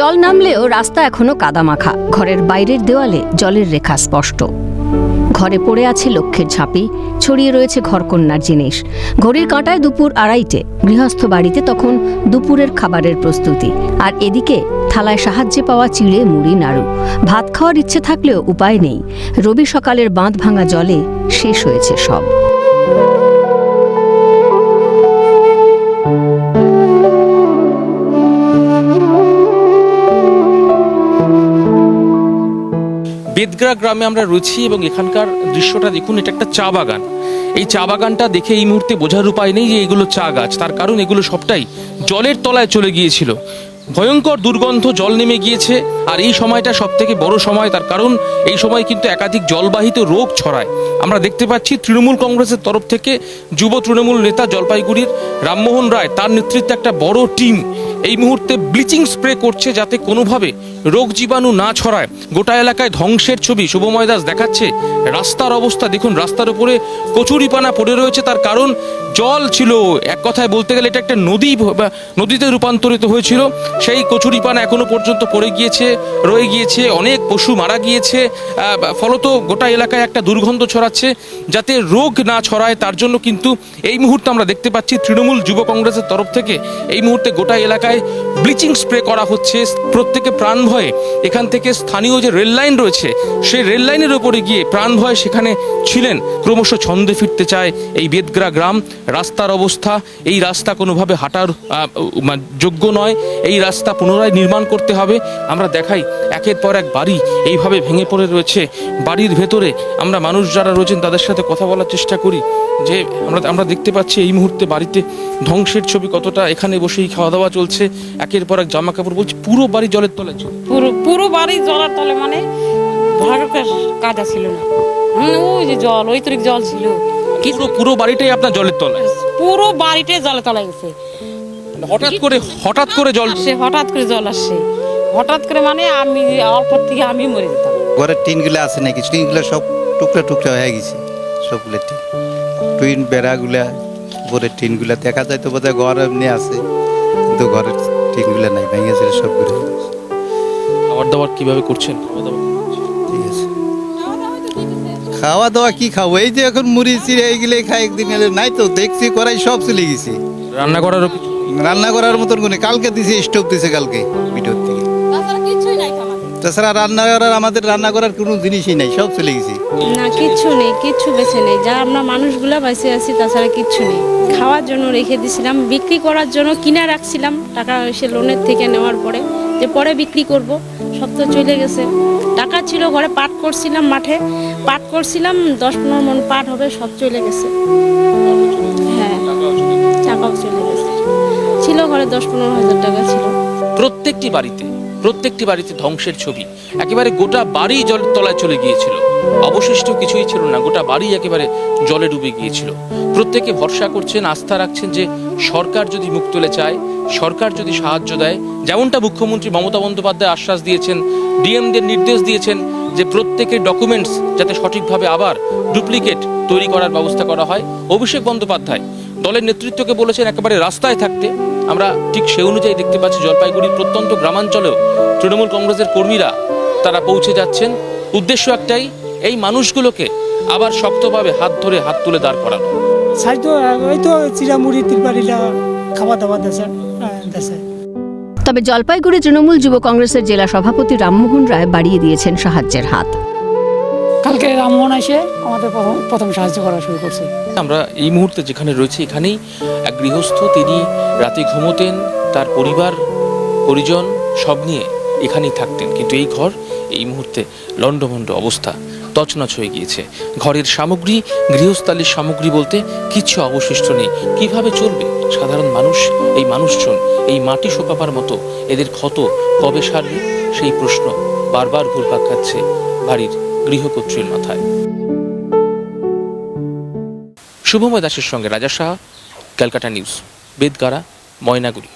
জল নামলেও রাস্তা এখনও কাদামাখা। ঘরের বাইরের দেওয়ালে জলের রেখা স্পষ্ট। ঘরে পড়ে আছে লক্ষ্যের ঝাঁপি, ছড়িয়ে রয়েছে ঘরকন্যার জিনিস। ঘড়ির কাঁটায় দুপুর আড়াইটে, গৃহস্থ বাড়িতে তখন দুপুরের খাবারের প্রস্তুতি। আর এদিকে থালায় সাহায্যে পাওয়া চিড়ে, মুড়ি, নাড়ু। ভাত খাওয়ার ইচ্ছে থাকলেও উপায় নেই। রবি সকালের বাঁধ ভাঙা জলে শেষ হয়েছে সব। বেদগ্রা গ্রামে আমরা রয়েছি এবং এখানকার দৃশ্যটা দেখুন, এটা একটা চা বাগান। এই চা বাগানটা দেখে এই মুহূর্তে বোঝার উপায় নেই যে এগুলো চা গাছ। তার কারণ এগুলো সবটাই জলের তলায় চলে গিয়েছিল। ভয়ঙ্কর দুর্গন্ধ জল নেমে গিয়েছে, আর এই সময়টা সব থেকে বড় সময়, তার কারণ এই সময় কিন্তু একাধিক জলবাহিত রোগ ছড়ায়। আমরা দেখতে পাচ্ছি তৃণমূল কংগ্রেসের তরফ থেকে যুব তৃণমূল নেতা জলপাইগুড়ির রামমোহন রায় তার নেতৃত্বে একটা বড় টিম এই মুহূর্তে ব্লিচিং স্প্রে করছে যাতে কোনোভাবে রোগ জীবাণু না ছড়ায়। গোটা এলাকায় ধ্বংসের ছবি শুভময় দাস দেখাচ্ছে। রাস্তার অবস্থা, দেখুন, রাস্তার উপরে কচুরিপানা পড়ে রয়েছে, তার কারণ জল ছিল। এক কথায় বলতে গেলে এটা একটা নদী নদীতে রূপান্তরিত হয়েছিল। সেই কচুরিপানা এখনও পর্যন্ত পড়ে গিয়েছে, রয়ে গিয়েছে, অনেক পশু মারা গিয়েছে ফলত গোটা এলাকায় একটা দুর্গন্ধ ছড়াচ্ছে, যাতে রোগ না ছড়ায়, তার জন্য কিন্তু এই মুহূর্তে আমরা দেখতে পাচ্ছি তৃণমূল যুব কংগ্রেসের তরফ থেকে এই মুহূর্তে গোটা এলাকায় ব্লিচিং স্প্রে করা হচ্ছে, প্রত্যেকে প্রাণ ভয়ে। এখান থেকে স্থানীয় যে রেল লাইন রয়েছে, সেই রেল লাইনের ওপরে গিয়ে প্রাণ ভয়ে সেখানে ছিলেন, ক্রমশ ছন্দে ফিরতে চায় এই বেদগ্রা গ্রাম। রাস্তার অবস্থা, এই রাস্তা কোনোভাবে হাঁটার যোগ্য নয়, এই রাস্তা পুনরায় নির্মাণ করতে হবে। আমরা দেখাই একের পর এক বাড়ি এইভাবে ভেঙে পড়ে রয়েছে। বাড়ির ভেতরে আমরা মানুষ যারা রয়েছেন তাদের সাথে কথা বলার চেষ্টা করি। যে আমরা আমরা দেখতে পাচ্ছি এই মুহূর্তে বাড়িতে ধ্বংসের ছবি কতটা এখানে বসেই খাওয়া দাওয়া চলছে। একের পর এক জামা কাপড় বলছি পুরো বাড়ি জলের তলায় চলছে। পুরো পুরো বাড়ি জলের তলে মানে ভরকের কাদা ছিল না। ওই যে জল ওই তরিক জল ছিল। পুরো পুরো বাড়িটাই আপনার জলের তলায়। পুরো বাড়িতে জলে তলে গেছে। হঠাৎ করে হঠাৎ করে জল সে হঠাৎ করে জল আসছে হঠাৎ করে মানে আমি অল্প থেকে আমি মরে যেতাম। ঘরের টিনগুলো আছে নাকি? টিনগুলো সব টুকরা টুকরা হয়ে গেছে সবগুলো টিন। টুইন বেড়াগুলা উপরের টিনগুলা দেখা যায় তো বোধহয় ঘর এমনি আছে কিন্তু ঘরের টিনগুলো নাই ভেঙে ছিল সবগুলো খাবার দাবার কীভাবে করছেন? খাওয়া দাওয়া ঠিক আছে। খাওয়া দাওয়া কি খাব? এই যে এখন মুড়ি চিড়ে এইগুলো খাই একদিন এলে নাই তো দেখছি করাই সব চলে গেছি। রান্না করারও কিছু রান্না করার মতন কোনো কালকে দিছে স্টোভ দিছে কালকে ভিডিওর থেকে। তাছাড়া রান্না করার আমাদের রান্না করার কোনো জিনিসই নাই সব চলে গেছে। না কিচ্ছু নেই কিচ্ছু বেছে নেই। যা আমরা মানুষগুলা বেঁচে আছি তাছাড়া কিচ্ছু নেই। খাওয়ার জন্য রেখে দিছিলাম বিক্রি করার জন্য কিনে রাখছিলাম টাকা এসে লোনের থেকে নেওয়ার পরে। যে পরে বিক্রি করব সব তো চলে গেছে। টাকা ছিল ঘরে পাট করছিলাম মাঠে। পাট করছিলাম দশ পনেরো মন পাট হবে সব চলে গেছে। হ্যাঁ টাকাও চলে গেছে। প্রত্যেকটি বাড়িতে প্রত্যেকটি বাড়িতে ধ্বংসের ছবি একেবারে গোটা বাড়ি জলের তলায় চলে গিয়েছিল। অবশিষ্ট কিছুই ছিল না, গোটা বাড়ি একেবারে জলে ডুবে গিয়েছিল। প্রত্যেকে ভরসা করছেন, আস্থা রাখছেন যে সরকার যদি মুখ তুলে চায়, সরকার যদি সাহায্য দেয়। যেমনটা মুখ্যমন্ত্রী মমতা বন্দ্যোপাধ্যায় আশ্বাস দিয়েছেন, ডিএমদের নির্দেশ দিয়েছেন যে প্রত্যেকের ডকুমেন্টস যাতে সঠিকভাবে আবার ডুপ্লিকেট তৈরি করার ব্যবস্থা করা হয়। অভিষেক বন্দ্যোপাধ্যায় দলের নেতৃত্বকে বলেছেন একেবারে রাস্তায় থাকতে। আমরা ঠিক সে অনুযায়ী দেখতে পাচ্ছি জলপাইগুড়ির প্রত্যন্ত গ্রামাঞ্চলেও তৃণমূল কংগ্রেসের কর্মীরা তারা পৌঁছে যাচ্ছেন। উদ্দেশ্য একটাই এই মানুষগুলোকে আবার শক্তভাবে হাত ধরে হাত তুলে দাঁড় করানো। সাইজ ওই তো চিরামুড়ি তিরপাড়িলা খাওয়া দাওয়া দেশে দেশে। তবে জলপাইগুড়ি তৃণমূল যুব কংগ্রেসের জেলা সভাপতি রামমোহন রায় বাড়িয়ে দিয়েছেন সাহায্যের হাত। কালকে রামমোহন এসে আমাদের প্রথম প্রথম সাহায্য করা শুরু করছে। আমরা এই মুহূর্তে যেখানে রয়েছে, এখানেই এক গৃহস্থ, তিনি রাতে ঘুমোতেন, তার পরিবার, পরিজন সব নিয়ে এখানেই থাকতেন। কিন্তু এই ঘর, এই মুহূর্তে লণ্ডভণ্ড অবস্থা তছনছ হয়ে গিয়েছে। ঘরের সামগ্রী, গৃহস্থালির সামগ্রী বলতে কিছু অবশিষ্ট নেই। কীভাবে চলবে? সাধারণ মানুষ, এই মানুষজন, এই মাটি শোকাবার মতো এদের ক্ষত কবে সারবে? সেই প্রশ্ন বারবার ঘুরপাক খাচ্ছে বাড়ির গৃহকর্ত্রীর মাথায়। শুভময় দাসের সঙ্গে রাজা শাহ ক্যালকাটা নিউজ বেদগাড়া ময়নাগুড়ি।